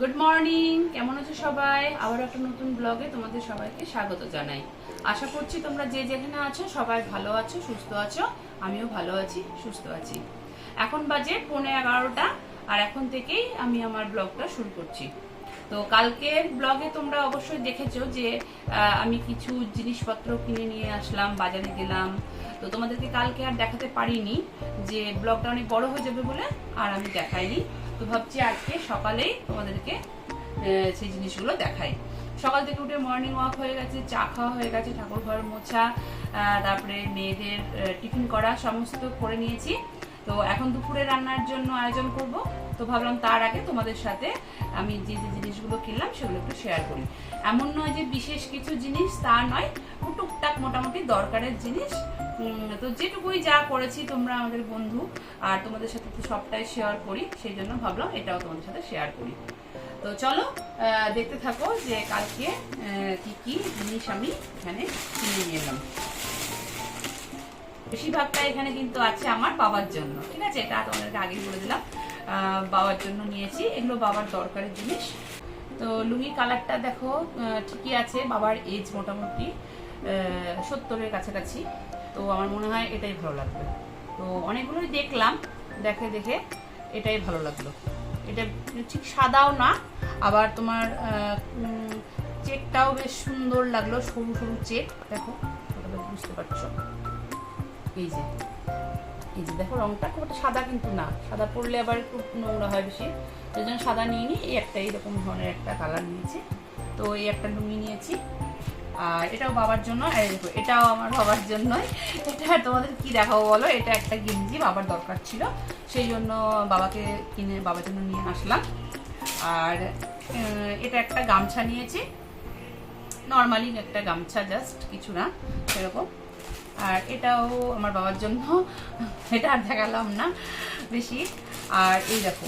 Good morning কেমন আছো সবাই? আবার একটা নতুন ব্লগে তোমাদের সবাইকে স্বাগত জানাই। আশা করছি তোমরা যে যেখানে আছো, সবাই ভালো আছো, সুস্থ আছো, আমিও ভালো আছি, সুস্থ আছি। এখন বাজে পৌনে এগারোটা, আর এখন থেকেই আমি আমার ব্লগটা শুরু করছি। তো কালকের ব্লগে তোমরা অবশ্যই দেখেছ যে আমি কিছু জিনিসপত্র কিনে নিয়ে আসলাম, বাজারে গেলাম। তো তোমাদেরকে কালকে আর দেখাতে পারিনি যে ব্লগটা অনেক বড় হয়ে যাবে বলে আর আমি দেখাইনি। তো ভাবছি আজকে সকালেই তোমাদেরকে সেই জিনিসগুলো দেখাই। সকাল থেকে উঠে মর্নিং ওয়াক হয়ে গেছে, চা খাওয়া হয়ে গেছে, ঠাকুর ঘর মোছা তারপরে মেয়েদের টিফিন করা সমস্ত করে নিয়েছি। তো এখন দুপুরে রান্নার জন্য আয়োজন করব। তো ভাবলাম তার আগে তোমাদের সাথে আমি যে যে জিনিসগুলো কিনলাম সেগুলো একটু শেয়ার করি। এমন নয় যে বিশেষ কিছু জিনিস তা নয় টুকটাক মোটামুটি দরকারের জিনিস। তো যেটুকুই যা করেছি তোমরা আমাদের বন্ধু আর তোমাদের সাথে তো সবটাই শেয়ার করি, সেই জন্য ভাবলাম এটাও তোমাদের সাথে শেয়ার করি। তো চলো দেখতে থাকো যে কালকে কি কি জিনিস আমি এখানে কিনে নিয়ে এলাম। বেশিরভাগটা এখানে কিন্তু আছে আমার বাবার জন্য, ঠিক আছে? এটা তোমাদেরকে আগেই বলে দিলাম। বাবার জন্য নিয়েছি। এগুলো বাবার দরকারের জিনিস। তো লুঙ্গি কালারটা দেখো ঠিকই আছে, বাবার এজ মোটামুটি সত্তরের কাছাকাছি। তো আমার মনে হয় এটাই ভালো লাগবে। তো অনেকগুলোই দেখলাম, দেখে দেখে এটাই ভালো লাগল। এটা ঠিক সাদাও না, আবার তোমার চেকটাও বেশ সুন্দর লাগল, সরু সরু চেক, দেখো বুঝতে পারছ? এই যে। এই দেখো, রংটা খুব একটা সাদা কিন্তু না। সাদা পরলে আবার একটু নোংরা হয় বেশি। সেই জন্য সাদা নিয়ে নিই এই একটা এইরকম ধরনের একটা কালার নিয়েছি। তো এই একটা লুঙ্গি নিয়েছি। আর এটাও বাবার জন্য এটাও আমার বাবার জন্যই। এটা তোমাদের কি দেখাবো বলো? এটা একটা গেঞ্জি বাবার দরকার ছিল। সেই জন্য বাবাকে কিনে, বাবার জন্য নিয়ে আসলাম। আর এটা একটা গামছা নিয়েছি। নর্মালি একটা গামছা জাস্ট কিছু না, সেরকম। আর এটাও আমার বাবার জন্য। এটা আর দেখালাম না বেশি। আর এই দেখো,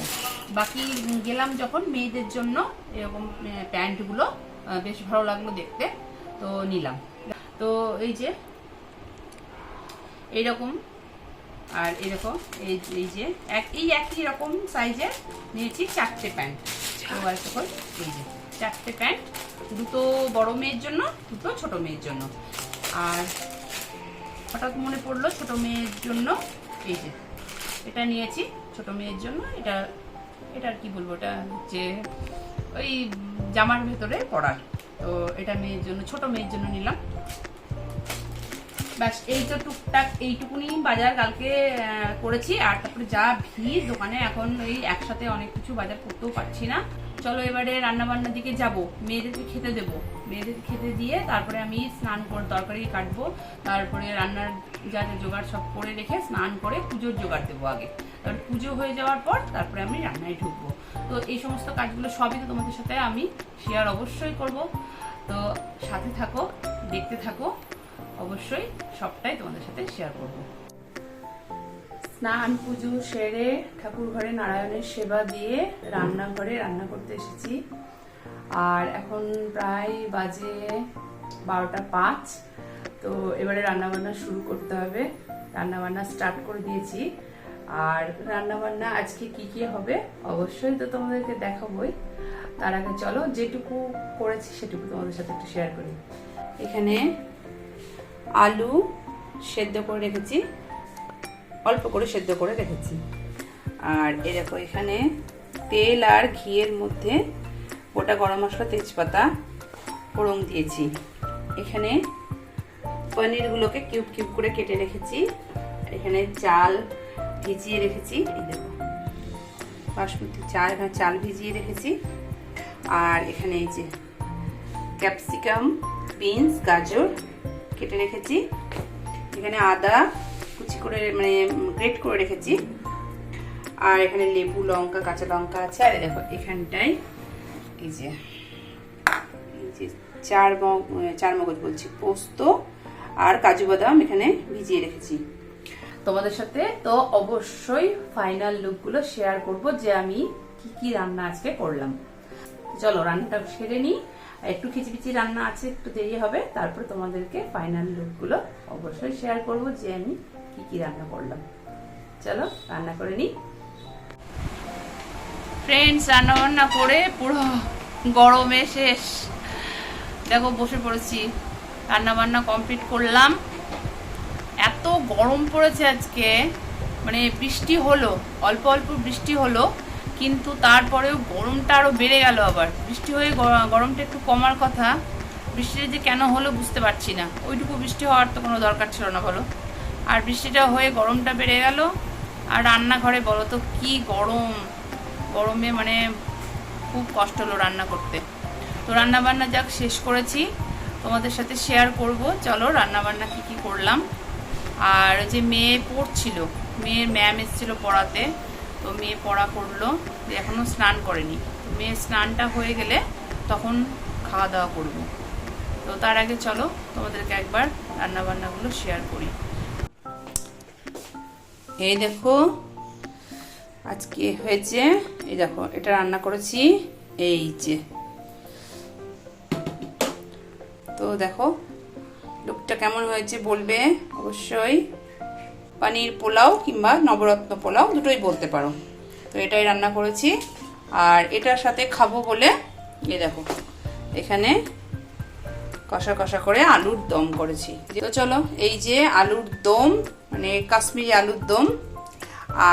বাকি গেলাম যখন মেয়েদের জন্য, এরকম প্যান্টগুলো বেশ ভালো লাগল দেখতে, তো নিলাম। তো এই যে, এইরকম, আর এরকম এই এই যে, এক, এই একই রকম সাইজের নিয়েছি চারটে প্যান্ট। সকল এই যে, চারটে প্যান্ট, দুটো বড় মেয়ের জন্য, দুটো ছোট মেয়ের জন্য। আর হঠাৎ মনে পড়ল ছোট মেয়ের জন্য, এই যে, এটা নিয়েছি, ছোট মেয়ের জন্য, এটা এটা আর কি বলব, এটা যে ওই জামার ভেতরে পরার তো এটা মেয়ের জন্য, ছোট মেয়ের জন্য নিলাম। ব্যাস, এই তো টুকটাক, এইটুকুনি বাজার কালকে করেছি। আর তারপরে যা ভিড়, দোকানে এখন এই একসাথে অনেক কিছু বাজার করতেও পারছি না। চলো এবারে রান্না বান্নার দিকে যাব। মেয়েদেরকে খেতে দেবো। মেয়েদের খেতে দিয়ে তারপরে আমি স্নান করে তরকারি কাটবো। তারপরে রান্নার যা যা জোগাড় সব করে রেখে স্নান করে পুজোর জোগাড় দেবো আগে। তারপর পুজো হয়ে যাওয়ার পর তারপরে আমি রান্নায় ঢুকবো। তো এই সমস্ত কাজগুলো সবই তো তোমাদের সাথে আমি শেয়ার অবশ্যই করব। তো সাথে থাকো, দেখতে থাকো, অবশ্যই সবটাই তোমাদের সাথে শেয়ার করব। স্নান, পুজো সেরে ঠাকুর ঘরে নারায়ণের সেবা দিয়ে রান্নাঘরে রান্না করতে এসেছি। আর এখন প্রায় বাজে বারোটা পাঁচ, তো এবারে রান্নাবান্না শুরু করতে হবে। রান্নাবান্না স্টার্ট করে দিয়েছি। আর রান্নাবান্না আজকে কি কি হবে অবশ্যই তো তোমাদেরকে দেখাবোই। তার আগে চলো, যেটুকু করেছি সেটুকু তোমাদের সাথে একটু শেয়ার করি। এখানে আলু সেদ্ধ করে রেখেছি। অল্প করে সেদ্ধ করে রেখেছি। আর এ দেখো এখানে তেল আর ঘিয়ের মধ্যে গোটা গরম মশলা, তেজপাতা, ফোড়ন দিয়েছি। এখানে পনিরগুলোকে কিউব কিউব করে কেটে রেখেছি। এখানে চাল ভিজিয়ে রেখেছি। এই দেখো, বাসমতি চাল, এখানে চাল ভিজিয়ে রেখেছি। আর এখানে এই যে ক্যাপসিকাম, বিনস, গাজর কেটে রেখেছি। এখানে আদা করে মানে গ্রেট করে রেখেছি। আর এখানে লেবু, লঙ্কা, কাঁচা লঙ্কা আছে। আর দেখো, এখানটায় এই যে এই যে চার মগ চার মগজ বলছি, পোস্ত আর কাজু বাদাম এখানে ভিজিয়ে রেখেছি। তোমাদের সাথে তো অবশ্যই ফাইনাল লুকগুলো শেয়ার করব যে আমি কি কি রান্না আজকে করলাম। চলো, রান্নাটা সেরে নিই। একটু খিচিপিচি রান্না আছে, একটু দেরি হবে। তারপর তোমাদেরকে ফাইনাল লুকগুলো অবশ্যই শেয়ার করব যে আমি কি কি রান্না করলাম। চলো, রান্না করে নিই। ফ্রেন্ডস রান্না বান্না করে পুরো গরমে শেষ। দেখো, বসে পড়েছি। রান্না বান্না কমপ্লিট করলাম। এত গরম পড়েছে আজকে। মানে বৃষ্টি হলো, অল্প অল্প বৃষ্টি হলো, কিন্তু তারপরেও গরমটা আরও বেড়ে গেল আবার। বৃষ্টি হয়ে গরমটা একটু কমার কথা। বৃষ্টিটা যে কেন হলো বুঝতে পারছি না। ওইটুকু বৃষ্টি হওয়ার তো কোনো দরকার ছিল না, বলো। আর বৃষ্টিটা হয়ে গরমটা বেড়ে গেল। আর রান্নাঘরে বলো তো, কি গরম? গরমে মানে খুব কষ্ট হলো রান্না করতে। তো রান্না বান্না যাক, শেষ করেছি। তোমাদের সাথে শেয়ার করব। চলো রান্না বান্না কি কি করলাম। আর যে মেয়ে পড়ছিল, মেয়ের ম্যাম এসেছিল পড়াতে, তো মেয়ে পড়া করল। দিয়ে এখনও স্নান করেনি। মেয়ে স্নানটা হয়ে গেলে তখন খাওয়া দাওয়া করব। তো তার আগে চলো, তোমাদেরকে একবার রান্নাবান্নাগুলো শেয়ার করি। এই দেখো, আজকে হয়েছে, এই দেখো, এটা রান্না করেছি, এই যে। তো দেখো, লুকটা কেমন হয়েছে বলবে? অবশ্যই পানির পোলাও কিংবা নবরত্ন পোলাও দুটোই বলতে পারো। তো এটাই রান্না করেছি, আর এটার সাথে খাব বলে এ দেখো, এখানে কষা কষা করে আলুর দম করেছি। তো চলো, এই যে আলুর দম মানে কাশ্মীরি আলুর দম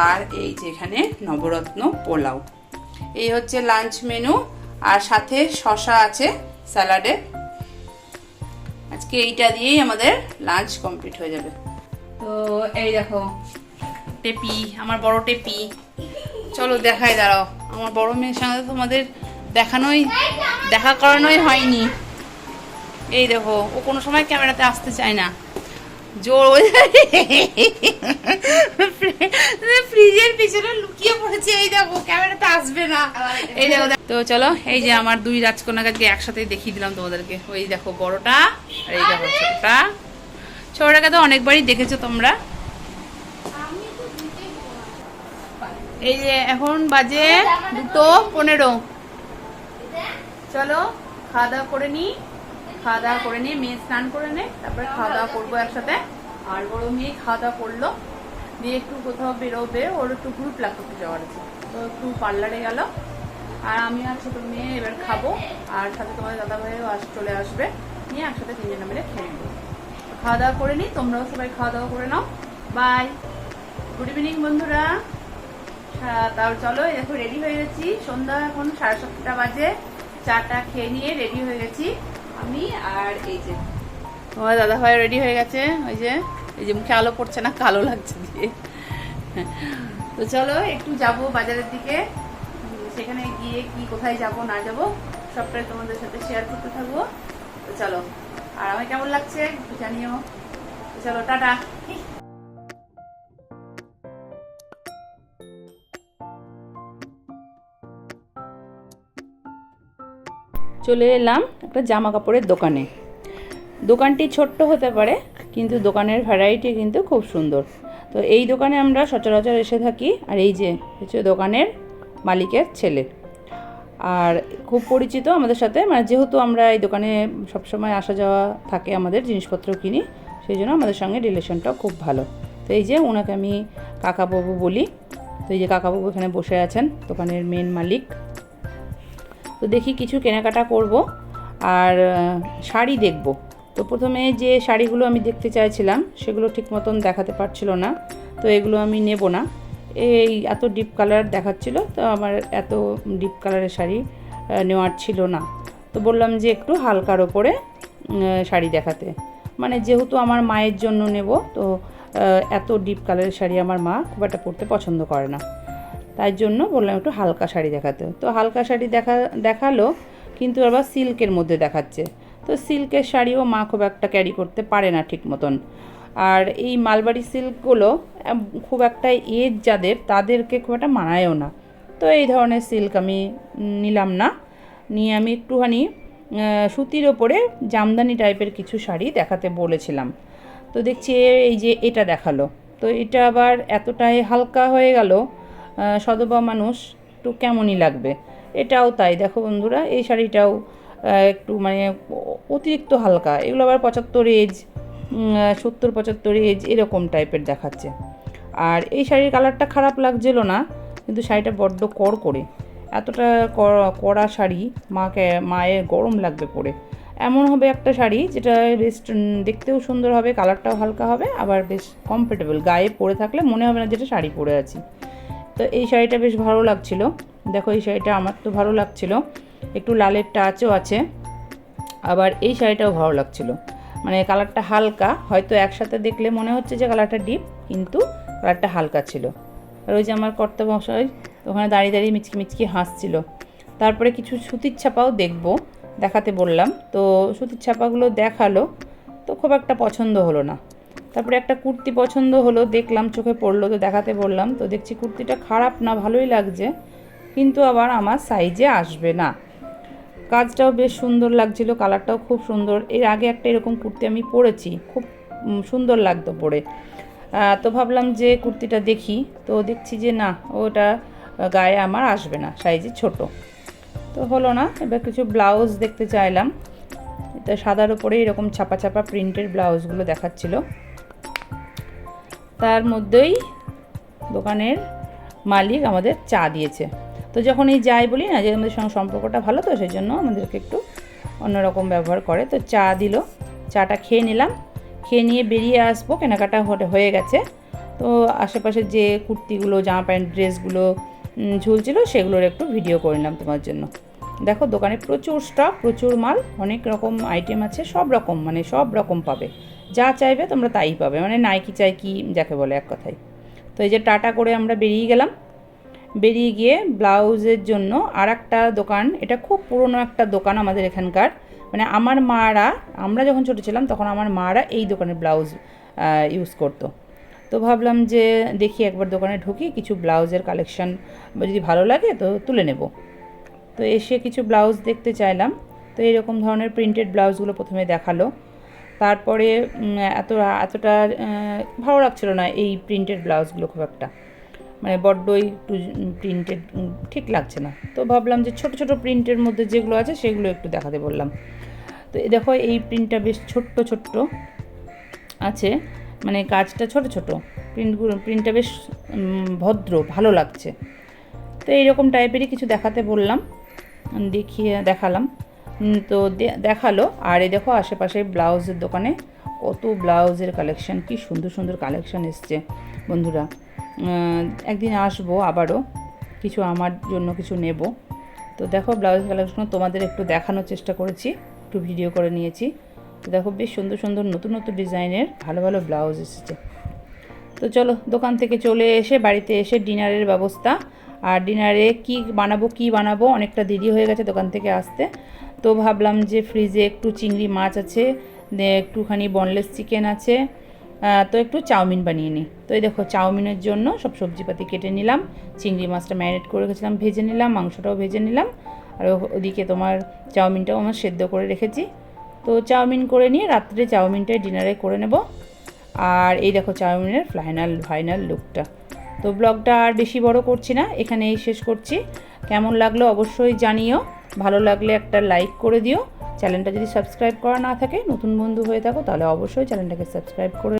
আর এই যে এখানে নবরত্ন পোলাও। এই হচ্ছে লাঞ্চ মেনু আর সাথে শশা আছে স্যালাডে। আজকে এইটা দিয়েই আমাদের লাঞ্চ কমপ্লিট হয়ে যাবে। তো এই দেখো, টেপি, আমার বড় টেপি। চলো দেখাই, দাঁড়াও। আমার বড় মেয়ের সঙ্গে তোমাদের দেখানোই, দেখা করানোই হয়নি। এই দেখো, ও কোনো সময় ক্যামেরাতে আসতে চায় না। জোর ফ্রিজের পিছনে লুকিয়ে পড়েছে, এই দেখো, ক্যামেরাতে আসবে না। এই দেখো তো চলো, এই যে আমার দুই রাজকন্যাকে আজকে একসাথে দেখিয়ে দিলাম তোমাদেরকে। ওই দেখো, বড়টা আর এই দেখো, ছোটটা। ছোটটাকে তো অনেকবারই দেখেছ তোমরা। এই যে এখন বাজে দুটো পনেরো। চলো, খাওয়া দাওয়া করে নিই খাওয়া দাওয়া করে নিয়ে, মেয়ে স্নান করে নে, তারপরে খাওয়া দাওয়া করব একসাথে। আর বড় মেয়ে খাওয়া দাওয়া করল, দিয়ে একটু কোথাও বেরোবে, ওর একটু গ্রুপ করতে যাওয়ার আছে। তো একটু পার্লারে গেল। আর আমি আর ছোটো মেয়ে এবার খাব, আর সাথে তোমাদের দাদা ভাইও আস, চলে আসবে। নিয়ে একসাথে তিনজনে মিলে খেয়ে নেব। খাওয়া দাওয়া করে নিই, তোমরাও সবাই খাওয়া দাওয়া করে নাও। বাই গুড ইভিনিং বন্ধুরা। তাও চলো দেখো রেডি হয়ে গেছি। সন্ধ্যা এখন সাড়ে সাতটা বাজে। চাটা খেয়ে নিয়ে রেডি হয়ে গেছি। আমি আর এই যে তোমার দাদা ভাই রেডি হয়ে গেছে ওই যে এই যে মুখে আলো পড়ছে না কালো লাগছে দিয়ে। তো চলো একটু যাব বাজারের দিকে। সেখানে গিয়ে কি কোথায় যাব না যাব সবটাই তোমাদের সাথে শেয়ার করতে থাকব। তো চলো আর আমার কেমন লাগছে একটু জানিও। তো চলো টাটা। চলে এলাম। একটা জামা কাপড়ের দোকানে। দোকানটি ছোট্ট হতে পারে, কিন্তু দোকানের ভ্যারাইটি কিন্তু খুব সুন্দর। তো এই দোকানে আমরা সচরাচর এসে থাকি, আর এই যে হচ্ছে দোকানের মালিকের ছেলে। আর খুব পরিচিত আমাদের সাথে মানে যেহেতু আমরা এই দোকানে সবসময় আসা যাওয়া থাকে আমাদের জিনিসপত্র কিনি, সেই জন্য আমাদের সঙ্গে রিলেশনটাও খুব ভালো। তো এই যে ওনাকে আমি কাকাবাবু বলি। তো এই যে কাকাবাবু এখানে বসে আছেন, দোকানের মেন মালিক। তো দেখি কিছু কেনাকাটা করব। আর শাড়ি দেখব। তো প্রথমে যে শাড়িগুলো আমি দেখতে চাইছিলাম, সেগুলো ঠিক মতন দেখাতে পারছিল না, তো এগুলো আমি নেব না। এই এত ডিপ কালার দেখাচ্ছিল, তো আমার এত ডিপ কালারের শাড়ি নেওয়ার ছিল না। তো বললাম যে একটু হালকার ওপরে শাড়ি দেখাতে। মানে যেহেতু আমার মায়ের জন্য নেব, তো এত ডিপ কালারের শাড়ি আমার মা খুব একটা পরতে পছন্দ করে না। তাই জন্য বললাম একটু হালকা শাড়ি দেখাতে। তো হালকা শাড়ি দেখা, দেখাল কিন্তু আবার সিল্কের মধ্যে দেখাচ্ছে। তো সিল্কের শাড়িও মা খুব একটা ক্যারি করতে পারে না ঠিক মতন। আর এই মালবাড়ি সিল্কগুলো খুব একটা এজ যাদের, তাদেরকে খুব একটা মানায়ও না। তো এই ধরনের সিল্ক আমি নিলাম না। নিয়ে আমি একটুখানি সুতির ওপরে জামদানি টাইপের কিছু শাড়ি দেখাতে বলেছিলাম। তো দেখছি এই যে এটা দেখাল। তো এটা আবার এতটাই হালকা হয়ে গেল সধবা মানুষ একটু কেমনই লাগবে? এটাও তাই। দেখো বন্ধুরা, এই শাড়িটাও একটু মানে অতিরিক্ত হালকা। এগুলো আবার পঁচাত্তর এজ সত্তর, পঁচাত্তর এজ এরকম টাইপের দেখাচ্ছে। আর এই শাড়ির কালারটা খারাপ লাগছিল না, কিন্তু শাড়িটা বড্ড কর করে। এতটা কড়া শাড়ি মাকে, মায়ের গরম লাগবে পরে। এমন হবে একটা শাড়ি যেটা বেশ দেখতেও সুন্দর হবে কালারটাও হালকা হবে, আবার বেশ কমফোর্টেবল গায়ে পরে থাকলে মনে হবে না যেটা শাড়ি পরে আছি। তো এই শাড়িটা বেশ ভালো লাগছিল। দেখো এই শাড়িটা আমার তো ভালো লাগছিল। একটু লালের টাচও আছে। আবার এই শাড়িটাও ভালো লাগছিল। মানে কালারটা হালকা, হয়তো একসাথে দেখলে মনে হচ্ছে যে কালারটা ডিপ কিন্তু কালারটা হালকা ছিল। আর ওই যে আমার কর্তমশাই ওখানে দাঁড়িয়ে দাঁড়িয়ে মিচকি মিচকি হাসছিল। তারপরে কিছু সুতির ছাপাও দেখব, দেখাতে বললাম। তো সুতির ছাপাগুলো দেখাল, তো খুব একটা পছন্দ হলো না। তারপরে একটা কুর্তি পছন্দ হলো, দেখলাম, চোখে পড়ল, তো দেখাতে বললাম। তো দেখছি কুর্তিটা খারাপ না, ভালোই লাগছে। কিন্তু আবার আমার সাইজে আসবে না। কাজটাও বেশ সুন্দর লাগছিল কালারটাও খুব সুন্দর। এর আগে একটা এরকম কুর্তি আমি পরেছি, খুব সুন্দর লাগতো পরে। তো ভাবলাম যে কুর্তিটা দেখি, তো দেখছি যে না, ওটা গায়ে আমার আসবে না সাইজে ছোট। তো হলো না, এবার কিছু ব্লাউজ দেখতে চাইলাম। এটা সাদার উপরে এরকম ছাপা ছাপা প্রিন্টের ব্লাউজগুলো দেখাচ্ছিল। তার মধ্যেই দোকানের মালিক আমাদের চা দিয়েছে। তো যখন এই যাই বলি না যে আমাদের সঙ্গে সম্পর্কটা ভালো, তো সেই জন্য আমাদেরকে একটু অন্যরকম ব্যবহার করে। তো চা দিল, চাটা খেয়ে নিলাম। খেয়ে নিয়ে বেরিয়ে আসব, কেনাকাটা হয়ে গেছে। তো আশেপাশে যে কুর্তিগুলো, জামা প্যান্ট, ড্রেসগুলো ঝুলছিল, সেগুলোর একটু ভিডিও করে নিলাম তোমার জন্য। দেখো, দোকানে প্রচুর স্টক প্রচুর মাল, অনেক রকম আইটেম আছে, সব রকম মানে সব রকম পাবে। যা চাইবে তোমরা তাই পাবে মানে নাইকি চাই কি, যাকে বলে এক কথায়। তো এই যে টাটা করে আমরা বেরিয়ে গেলাম। বেরিয়ে গিয়ে ব্লাউজের জন্য আর একটা দোকান। এটা খুব পুরনো একটা দোকান আমাদের এখানকার। মানে আমার মারা, আমরা যখন ছোটো ছিলাম তখন আমার মারা এই দোকানের ব্লাউজ ইউজ করতো। তো ভাবলাম যে দেখি একবার দোকানে ঢুকি, কিছু ব্লাউজের কালেকশন যদি ভালো লাগে তো তুলে নেব। তো এসে কিছু ব্লাউজ দেখতে চাইলাম। তো এরকম ধরনের প্রিন্টেড ব্লাউজগুলো প্রথমে দেখাল। তারপরে এত, এতটা ভালো লাগছিল না এই প্রিন্টেড ব্লাউজগুলো খুব একটা। মানে বড্ডই একটু প্রিন্টেড ঠিক লাগছে না। তো ভাবলাম যে ছোট ছোট প্রিন্টের মধ্যে যেগুলো আছে সেগুলো একটু দেখাতে বললাম। তো দেখো, এই প্রিন্টটা বেশ ছোট্ট ছোট্ট আছে। মানে কাজটা ছোট ছোট। প্রিন্টগুলো প্রিন্টটা বেশ ভদ্র, ভালো লাগছে। তো এইরকম টাইপেরই কিছু দেখাতে বললাম, দেখিয়ে দেখালাম। তো দেখাল। আর এই দেখো আশেপাশে ব্লাউজের দোকানে কত ব্লাউজের কালেকশন কি সুন্দর সুন্দর কালেকশন এসছে। বন্ধুরা একদিন আসব আবারও। কিছু আমার জন্য কিছু নেব। তো দেখো ব্লাউজ কালেকশন তোমাদের একটু দেখানোর চেষ্টা করেছি, একটু ভিডিও করে নিয়েছি। তো দেখো, বেশ সুন্দর সুন্দর নতুন নতুন ডিজাইনের ভালো ভালো ব্লাউজ এসেছে। তো চলো, দোকান থেকে চলে এসে বাড়িতে এসে ডিনারের ব্যবস্থা। আর ডিনারে কি বানাবো কি বানাবো, অনেকটা দেরি হয়ে গেছে দোকান থেকে আসতে। তো ভাবলাম যে ফ্রিজে একটু চিংড়ি মাছ আছে একটুখানি বনলেস চিকেন আছে তো একটু চাউমিন বানিয়ে নিই তো এই দেখো, চাউমিনের জন্য সব সবজিপাতি কেটে নিলাম। চিংড়ি মাছটা ম্যারিনেট করে রেখেছিলাম, ভেজে নিলাম, মাংসটাও ভেজে নিলাম। আর ওদিকে তোমার চাউমিনটাও আমার সেদ্ধ করে রেখেছি। তো চাউমিন করে নিয়ে রাত্রে চাউমিনটাই ডিনারে করে নেব। আর এই দেখো চাউমিনের ফাইনাল ফাইনাল লুকটা তো ব্লগটা আর বেশি বড় করছি না, এখানেই শেষ করছি। কেমন লাগল অবশ্যই জানিও। ভালো লাগলে একটা লাইক করে দিও। চ্যানেলটা যদি সাবস্ক্রাইব করা না থাকে, নতুন বন্ধু হয়ে থাকো, তাহলে অবশ্যই চ্যানেলটাকে সাবস্ক্রাইব করে